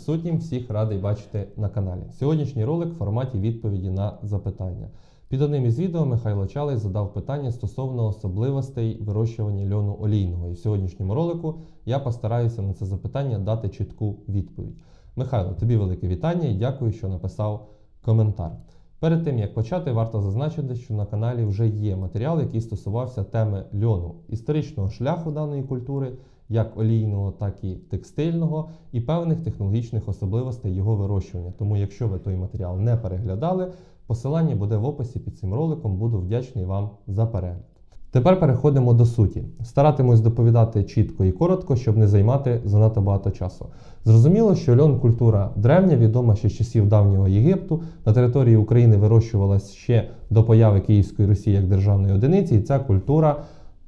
присутнім, всіх радий бачити на каналі. Сьогоднішній ролик в форматі відповіді на запитання. Під одним із відео Михайло Чалий задав питання стосовно особливостей вирощування льону олійного. І в сьогоднішньому ролику я постараюся на це запитання дати чітку відповідь. Михайло, тобі велике вітання і дякую, що написав коментар. Перед тим як почати, варто зазначити, що на каналі вже є матеріал, який стосувався теми льону, історичного шляху даної культури, як олійного, так і текстильного, і певних технологічних особливостей його вирощування. Тому, якщо ви той матеріал не переглядали, посилання буде в описі під цим роликом. Буду вдячний вам за перегляд. Тепер переходимо до суті. Старатимось доповідати чітко і коротко, щоб не займати занадто багато часу. Зрозуміло, що льон культура древня, відома ще з часів давнього Єгипту. На території України вирощувалась ще до появи Київської Русі як державної одиниці, і ця культура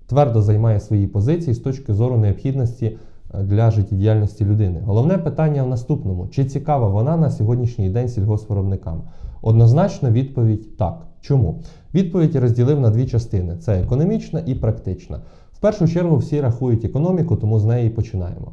твердо займає свої позиції з точки зору необхідності для життєдіяльності людини. Головне питання в наступному: чи цікава вона на сьогоднішній день сільгоспвиробникам? Однозначно, відповідь так. Чому? Відповідь розділив на дві частини: це економічна і практична. В першу чергу всі рахують економіку, тому з неї починаємо.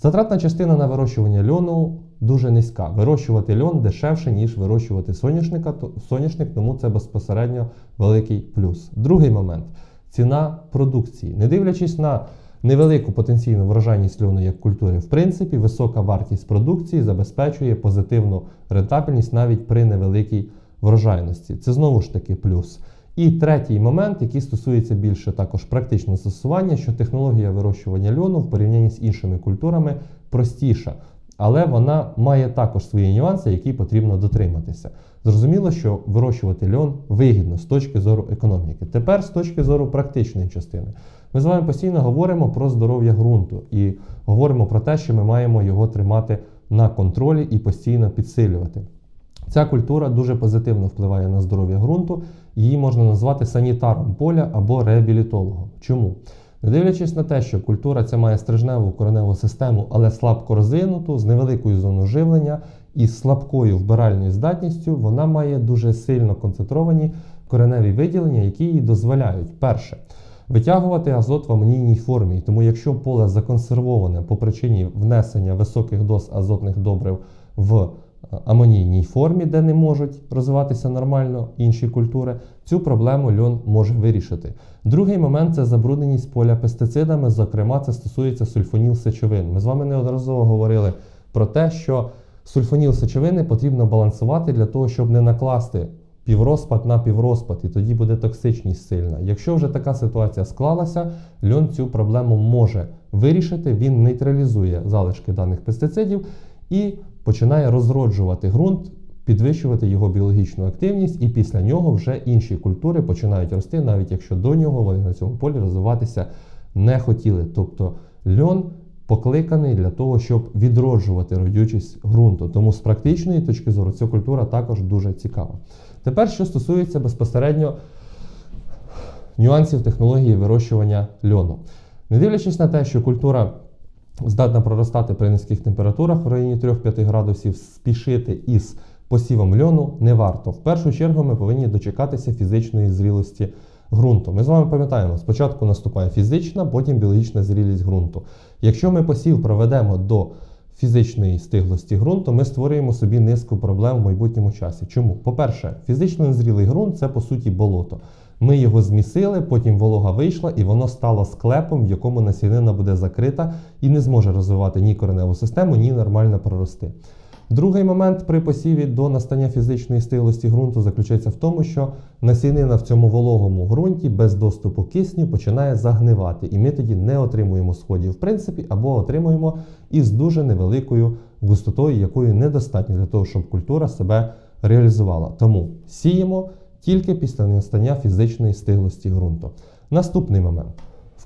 Затратна частина на вирощування льону дуже низька. Вирощувати льон дешевше, ніж вирощувати соняшника, то- соняшник, тому це безпосередньо великий плюс. Другий момент ціна продукції. Не дивлячись на невелику потенційну врожайність льону як культури, в принципі, висока вартість продукції забезпечує позитивну рентабельність навіть при невеликій врожайності. Це знову ж таки плюс. І третій момент, який стосується більше також практичного застосування, що технологія вирощування льону в порівнянні з іншими культурами простіша, але вона має також свої нюанси, які потрібно дотриматися. Зрозуміло, що вирощувати льон вигідно з точки зору економіки. Тепер з точки зору практичної частини. Ми з вами постійно говоримо про здоров'я ґрунту і говоримо про те, що ми маємо його тримати на контролі і постійно підсилювати. Ця культура дуже позитивно впливає на здоров'я ґрунту, її можна назвати санітаром поля або реабілітологом. Чому? Не дивлячись на те, що культура ця має стрижневу кореневу систему, але слабко розвинуту, з невеликою зоною живлення і слабкою вбиральною здатністю, вона має дуже сильно концентровані кореневі виділення, які їй дозволяють перше. Витягувати азот в амонійній формі, тому якщо поле законсервоване по причині внесення високих доз азотних добрив в амонійній формі, де не можуть розвиватися нормально інші культури, цю проблему льон може вирішити. Другий момент це забрудненість поля пестицидами. Зокрема, це стосується сульфоніл сечовин. Ми з вами неодноразово говорили про те, що сульфоніл сечовини потрібно балансувати для того, щоб не накласти піврозпад на піврозпад, і тоді буде токсичність сильна. Якщо вже така ситуація склалася, льон цю проблему може вирішити, він нейтралізує залишки даних пестицидів і починає розроджувати ґрунт, підвищувати його біологічну активність, і після нього вже інші культури починають рости, навіть якщо до нього вони на цьому полі розвиватися не хотіли. Тобто льон покликаний для того, щоб відроджувати родючість ґрунту. Тому з практичної точки зору ця культура також дуже цікава. Тепер, що стосується безпосередньо нюансів технології вирощування льону. Не дивлячись на те, що культура здатна проростати при низьких температурах в районі 3-5 градусів, спішити із посівом льону не варто. В першу чергу ми повинні дочекатися фізичної зрілості ґрунту. Ми з вами пам'ятаємо, спочатку наступає фізична, потім біологічна зрілість ґрунту. Якщо ми посів проведемо до фізичної стиглості ґрунту, ми створюємо собі низку проблем в майбутньому часі. Чому? По-перше, фізично незрілий ґрунт це по суті болото. Ми його змісили, потім волога вийшла, і воно стало склепом, в якому насінина буде закрита і не зможе розвивати ні кореневу систему, ні нормально прорости. Другий момент при посіві до настання фізичної стиглості ґрунту заключається в тому, що насінина в цьому вологому ґрунті без доступу кисню починає загнивати, і ми тоді не отримуємо сходів в принципі, або отримуємо із дуже невеликою густотою, якої недостатньо для того, щоб культура себе реалізувала. Тому сіємо тільки після настання фізичної стиглості ґрунту. Наступний момент.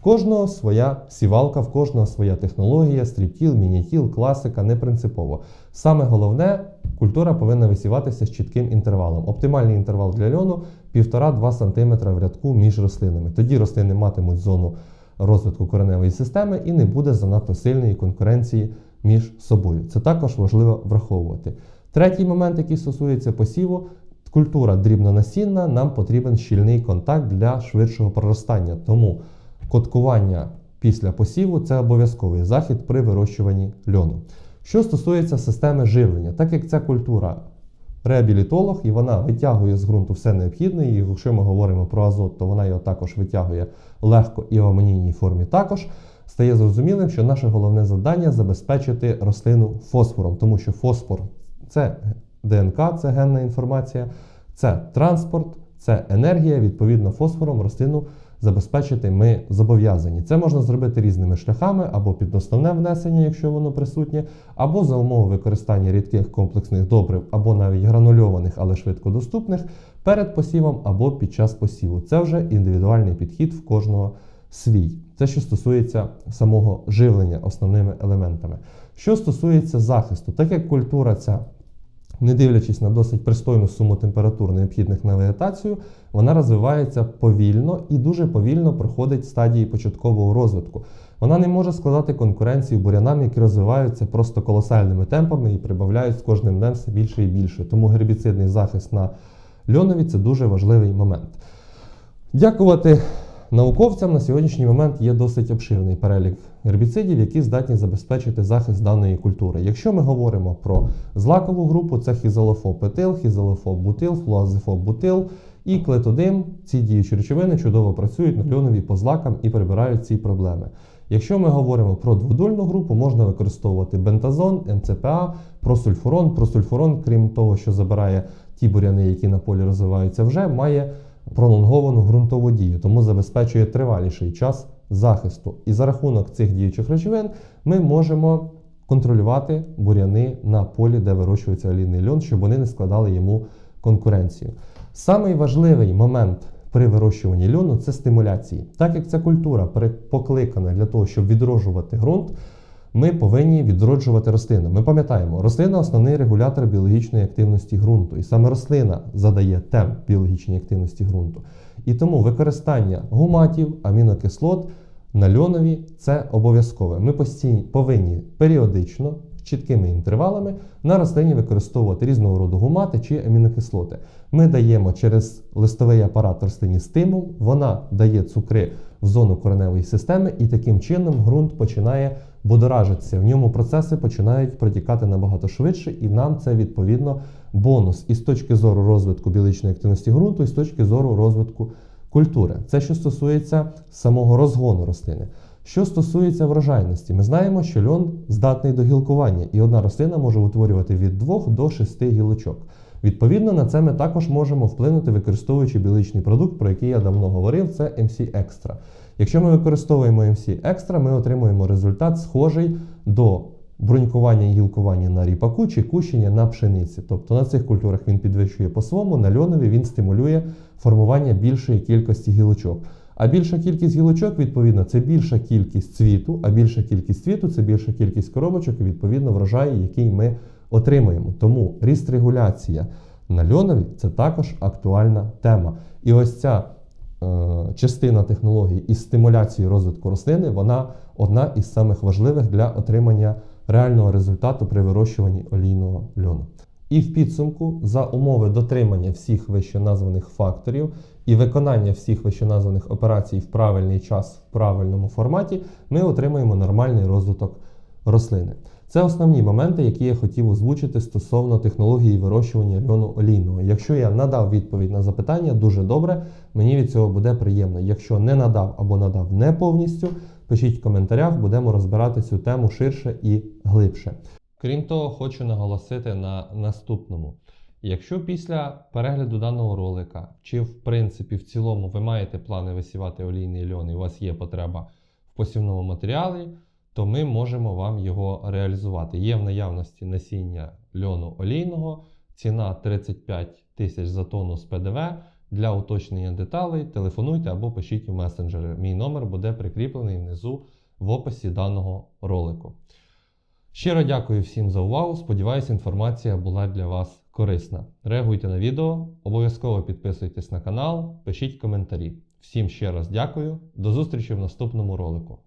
Кожного своя сівалка, в кожного своя технологія, стріптіл, мінітіл, класика, не принципово. Саме головне, культура повинна висіватися з чітким інтервалом. Оптимальний інтервал для льону 1,5-2 см в рядку між рослинами. Тоді рослини матимуть зону розвитку кореневої системи і не буде занадто сильної конкуренції між собою. Це також важливо враховувати. Третій момент, який стосується посіву, культура дрібнонасінна, нам потрібен щільний контакт для швидшого проростання. Тому коткування після посіву це обов'язковий захід при вирощуванні льону. Що стосується системи живлення, так як ця культура реабілітолог, і вона витягує з ґрунту все необхідне. І якщо ми говоримо про азот, то вона його також витягує легко і в амонійній формі також. Стає зрозумілим, що наше головне завдання забезпечити рослину фосфором, тому що фосфор це ДНК, це генна інформація, це транспорт, це енергія. Відповідно, фосфором рослину забезпечити ми зобов'язані. Це можна зробити різними шляхами, або під основне внесення, якщо воно присутнє, або за умови використання рідких комплексних добрив, або навіть гранульованих, але швидко доступних перед посівом або під час посіву. Це вже індивідуальний підхід в кожного свій. Це що стосується самого живлення основними елементами. Що стосується захисту, так як культура ця не дивлячись на досить пристойну суму температур, необхідних на вегетацію, вона розвивається повільно і дуже повільно проходить стадії початкового розвитку. Вона не може складати конкуренцію бурянам, які розвиваються просто колосальними темпами і прибавляють з кожним днем все більше і більше. Тому гербіцидний захист на льонові це дуже важливий момент. Дякувати науковцям на сьогоднішній момент є досить обширний перелік гербіцидів, які здатні забезпечити захист даної культури. Якщо ми говоримо про злакову групу, це хізолофоб етил, хізолофоб бутил, флуазифоб бутил і клетодим. Ці діючі речовини чудово працюють на льонові по злакам і прибирають ці проблеми. Якщо ми говоримо про дводольну групу, можна використовувати бентазон, МЦПА, просульфурон. Просульфурон, крім того, що забирає ті буряни, які на полі розвиваються, вже має пролонговану ґрунтову дію, тому забезпечує триваліший час захисту. І за рахунок цих діючих речовин ми можемо контролювати буряни на полі, де вирощується олійний льон, щоб вони не складали йому конкуренцію. Самий важливий момент при вирощуванні льону це стимуляції. Так як ця культура покликана для того, щоб відроджувати ґрунт, ми повинні відроджувати рослину. Ми пам'ятаємо, рослина основний регулятор біологічної активності ґрунту, і саме рослина задає темп біологічній активності ґрунту. І тому використання гуматів, амінокислот на льонові це обов'язкове. Ми постійно повинні періодично, чіткими інтервалами на рослині використовувати різного роду гумати чи амінокислоти. Ми даємо через листовий апарат рослині стимул, вона дає цукри в зону кореневої системи, і таким чином ґрунт починає будоражитися. В ньому процеси починають протікати набагато швидше, і нам це відповідно бонус і з точки зору розвитку біологічної активності ґрунту, і з точки зору розвитку культури. Це що стосується самого розгону рослини. Що стосується врожайності, ми знаємо, що льон здатний до гілкування, і одна рослина може утворювати від 2 до 6 гілочок. Відповідно, на це ми також можемо вплинути, використовуючи біологічний продукт, про який я давно говорив, це MC Extra. Якщо ми використовуємо MC Extra, ми отримуємо результат схожий до брунькування і гілкування на ріпаку чи кущення на пшениці. Тобто на цих культурах він підвищує по своєму, на льонові він стимулює формування більшої кількості гілочок. А більша кількість гілочок, відповідно, це більша кількість цвіту, а більша кількість цвіту це більша кількість коробочок і відповідно врожаю, який ми отримуємо. Тому ріст регуляція на льонові це також актуальна тема. І ось ця е, частина технології із стимуляції розвитку рослини, вона одна із самих важливих для отримання реального результату при вирощуванні олійного льону. І в підсумку, за умови дотримання всіх вищеназваних факторів і виконання всіх вищеназваних операцій в правильний час в правильному форматі, ми отримаємо нормальний розвиток рослини. Це основні моменти, які я хотів озвучити стосовно технології вирощування льону олійного. Якщо я надав відповідь на запитання, дуже добре, мені від цього буде приємно. Якщо не надав або надав не повністю, пишіть в коментарях, будемо розбирати цю тему ширше і глибше. Крім того, хочу наголосити на наступному. Якщо після перегляду даного ролика, чи в принципі в цілому ви маєте плани висівати олійний льон і у вас є потреба в посівному матеріалі, то ми можемо вам його реалізувати. Є в наявності насіння льону олійного, ціна 35 тисяч за тонну з ПДВ. Для уточнення деталей телефонуйте або пишіть у месенджери. Мій номер буде прикріплений внизу в описі даного ролику. Щиро дякую всім за увагу. Сподіваюсь, інформація була для вас корисна. Реагуйте на відео, обов'язково підписуйтесь на канал, пишіть коментарі. Всім ще раз дякую. До зустрічі в наступному ролику.